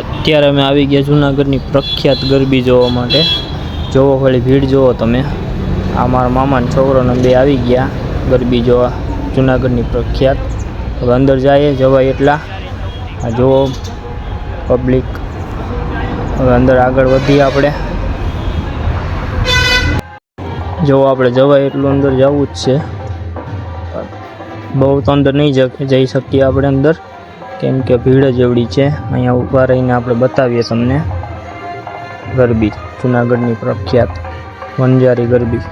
અત્યારે અમે આવી ગયા જુનાગઢની પ્રખ્યાત ગરબી જોવા માટે. જોવો વળી ભીડ જોવો તમે. આ મારા મામાનો છોકરોને બે આવી ગયા ગરબી જોવા, જુનાગઢની પ્રખ્યાત. હવે અંદર જઈએ જવાય એટલા. આ જુઓ પબ્લિક હવે અંદર આગળ વધીએ આપણે. જો આપણે જવાય એટલું અંદર જવું જ છે. બહુ તો અંદર નહીં જઈ શકીએ આપણે અંદર. કેમ કે ભીડ જ એવડી છે. અહીંયા ઊભા રહીને આપણે બતાવીએ તમને ગરબી, જુનાગઢની પ્રખ્યાત વનજારી ગરબી.